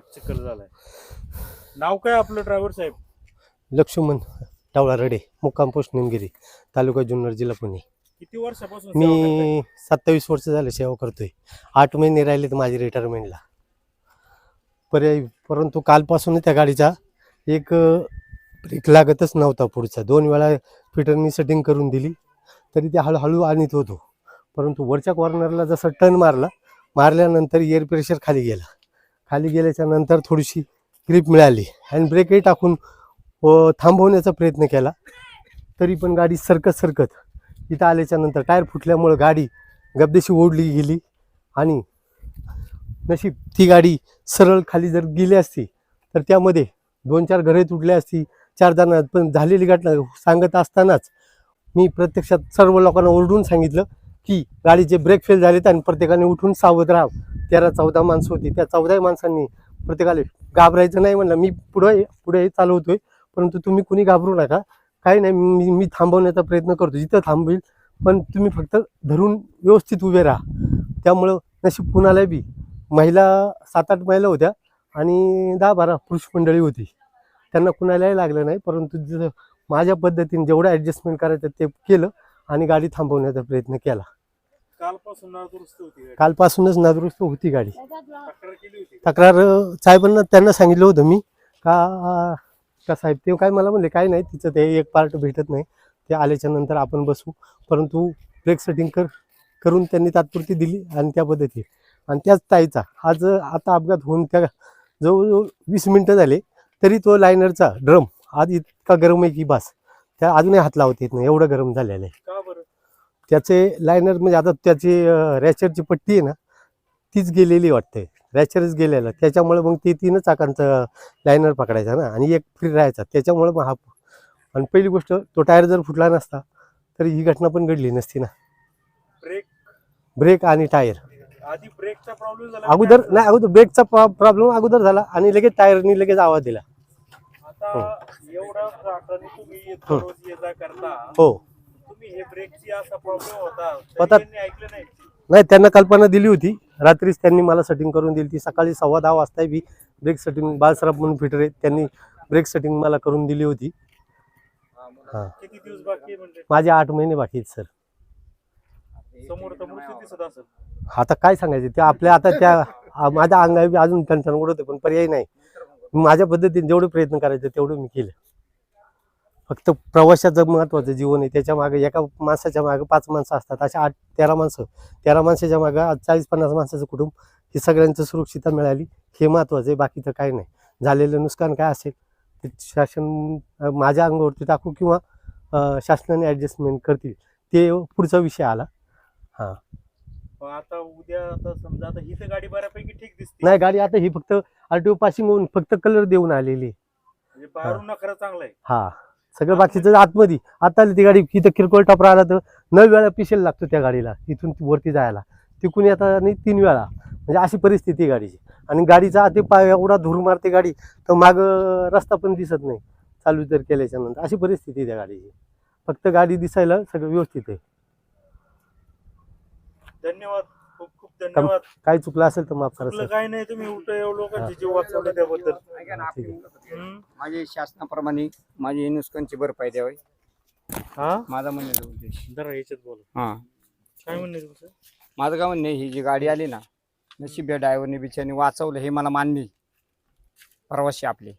चिखल झालाय. नाव काय आपलं ड्रायव्हर साहेब? लक्ष्मण टावळा रडे मुक्काम पोस्ट निमगिरी तालुका जुन्नर जिल्हा पुणे. किती वर्षापासून सेवा करताय? मी सत्तावीस वर्ष झाले सेवा करतोय. आठ महिने राहिले तर माझी रिटायरमेंटला पर्याय परंतु कालपासून त्या गाडीचा एक ब्रेक लागतच नव्हता पुढचा. दोन वेळा फिटरनी सेटिंग करून दिली तरी ते हळूहळू आणत होतो. परंतु वरच्या कॉर्नरला जसं टर्न मारला मारल्यानंतर एअर प्रेशर खाली गेला. खाली गेल्याच्यानंतर थोडीशी ग्रीप मिळाली. आणि ब्रेकही टाकून व थांबवण्याचा प्रयत्न केला. तरी पण गाडी सरकत सरकत इथं आल्याच्यानंतर टायर फुटल्यामुळं गाडी गबदेशी ओढली गेली आणि नशीब ती गाडी सरळ खाली जर गेली असती तर त्यामध्ये दोन चार घरे तुटली असती चार जण पण झालेली घटना सांगत असतानाच मी प्रत्यक्षात सर्व लोकांना ओरडून सांगितलं की गाडीचे ब्रेक फेल झालेत आणि प्रत्येकाने उठून सावध राहावं. तेरा चौदा माणसं होती. त्या चौदाही माणसांनी प्रत्येकाला घाबरायचं नाही म्हणलं. मी पुढे पुढे चालवतोय. परंतु तुम्ही कुणी घाबरू नका. काही नाही. मी मी थांबवण्याचा प्रयत्न करतो. जिथं थांबवेल पण तुम्ही फक्त धरून व्यवस्थित उभे राहा. त्यामुळं नशीब कुणाला बी. महिला सात आठ महिला होत्या आणि दहा बारा पुरुष मंडळी होती. त्यांना कुणालाही लागलं नाही. परंतु जसं माझ्या पद्धतीने जेवढं ॲडजस्टमेंट करायचं ते केलं आणि गाडी थांबवण्याचा प्रयत्न केला. कालपासून नादुरुस्त होती गाडी. कालपासूनच नादुरुस्त होती गाडी. तक्रार केली होती तक्रार अ, साहेबांना त्यांना सांगितलं होतं मी. का का साहेब ते काय मला म्हणले काय नाही तिचं ते एक पार्ट भेटत नाही. ते आल्याच्यानंतर आपण बसू. परंतु ब्रेक सेटिंग कर करून त्यांनी तात्पुरती दिली आणि त्या पद्धती. आणि त्याच ताईचा आज आता अपघात होऊन त्या जवळजवळ वीस मिनटं झाले तरी तो लायनरचा ड्रम आज इतका गरम आहे की बस. त्या अजूनही हात लावता येत नाही एवढं गरम झालेलं आहे. का त्याचे लायनर म्हणजे आता त्याची रॅचरची पट्टी आहे ना तीच गेलेली वाटते. रॅचरच गेलेला. त्याच्यामुळे मग ते तीन चाकांचं लायनर पकडायचा ना. आणि एक फ्री राहायचा. त्याच्यामुळे मग हा आणि पहिली गोष्ट तो टायर जर फुटला नसता तर ही घटना पण घडली नसती ना. ब्रेक ब्रेक आणि टायर आधी ब्रेकचा प्रॉब्लेम झाला अगोदर नाही अगोदर ब्रेकचा प्रॉब्लेम अगोदर झाला आणि लगेच टायरनी लगेच आवाज दिला. आता एवढा रात्राने तुम्ही जा करता. हो. होता. होता. नाही. त्यांना कल्पना दिली होती. रात्रीच त्यांनी मला सेटिंग करून दिली ती सकाळी सव्वा दहा वाजता बी ब्रेक सेटिंग बालसराफ म्हणून फिटर आहेत त्यांनी ब्रेक सेटिंग मला करून दिली होती. हां. किती दिवस बाकी आहे म्हणजे? माझे आठ महिने बाकी आहेत सर. आता काय सांगायचं? ते आपल्या आता त्या माझ्या अंगावी बी अजून टणटण उडत होते पण पर्याय नाही. माझ्या पद्धतीने जेवढे प्रयत्न करायचे तेवढे मी केले. फक्त प्रवासाचं महत्वाचं जीवन आहे त्याच्यामागे एका माणसाच्या मागे पाच माणसं असतात अशा आठ तेरा माणसं. तेरा माणसाच्या मागे आज चाळीस पन्नास माणसाचं कुटुंब हे सगळ्यांचं सुरक्षितता मिळाली. हे महत्वाचं आहे बाकीचं काही नाही. झालेलं नुकसान काय असेल ते शासन माझ्या अंगावरती टाकू किंवा शासनाने ॲडजस्टमेंट करतील. ते पुढचा विषय आला. हां. आता उद्या आता समजा आता ही तर गाडी बऱ्यापैकी ठीक दिसते. नाही गाडी आता ही फक्त आरटीओ पासिंग होऊन फक्त कलर देऊन आलेली. म्हणजे बाहेरून नखरा चांगला आहे. हा. सगळं बाकीचं आतमध्ये. आता आली ती गाडी इथं किरकोळ टॉपर आला तर नऊ वेळा पिशेल लागतो त्या गाडीला इथून वरती जायला. तिकून येता नाही तीन वेळा. म्हणजे अशी परिस्थिती गाडीची. आणि गाडीचा ते पाय एवढा धूर मारते गाडी तर माग रस्ता पण दिसत नाही. चालू जर केल्याच्यानंतर. अशी परिस्थिती त्या गाडीची. फक्त गाडी दिसायला सगळं व्यवस्थित आहे. धन्यवाद. खूप खूप धन्यवाद. काही चुकलं असेल तर माफ करा आपलं सर. काही नाही तुम्ही उलट लोकांचे जीव वाचवले त्याबद्दल. हम्म. माझे शासनाप्रमाणे माझी नुकसानची भरपाई द्यावी हा? माझा म्हणण्याचा उद्देश. जरा याच्यात बोला. हा. काय म्हणणे तुमचं? माझं काय म्हणणे ही जी गाडी आली ना नशीब या ड्रायव्हरने बिचारने वाचवलं हे मला मान्य आहे. प्रवासी आपले.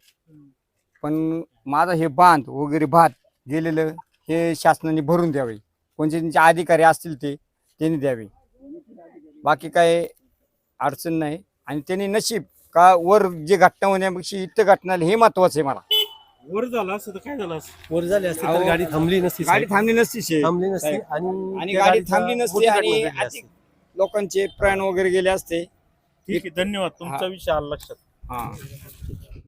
पण माझा हे बांध वगैरे भात गेलेलं हे शासनाने भरून द्यावे. कोणते त्यांचे अधिकारी असतील ते त्यांनी द्यावे. बाकी काय अडचण नाही आणि त्यांनी नशीब का वर जे घटना होण्यापेक्षा इथं घटना आली हे महत्वाचं आहे मला वर झालं असं तर काय झालं असं वर झाली असती तर अहो, गाडी थांबली नसती गाडी साहेब. थांबली नसती. थांबली नसती साहेब. आणि आणि त्या गाडी गाडीचा थांबली नसती मोठी आणि घटना असती. लोकांचे प्राण वगैरे गेले असते ठीक आहे धन्यवाद तुमचा हा. विषय आला लक्षात हा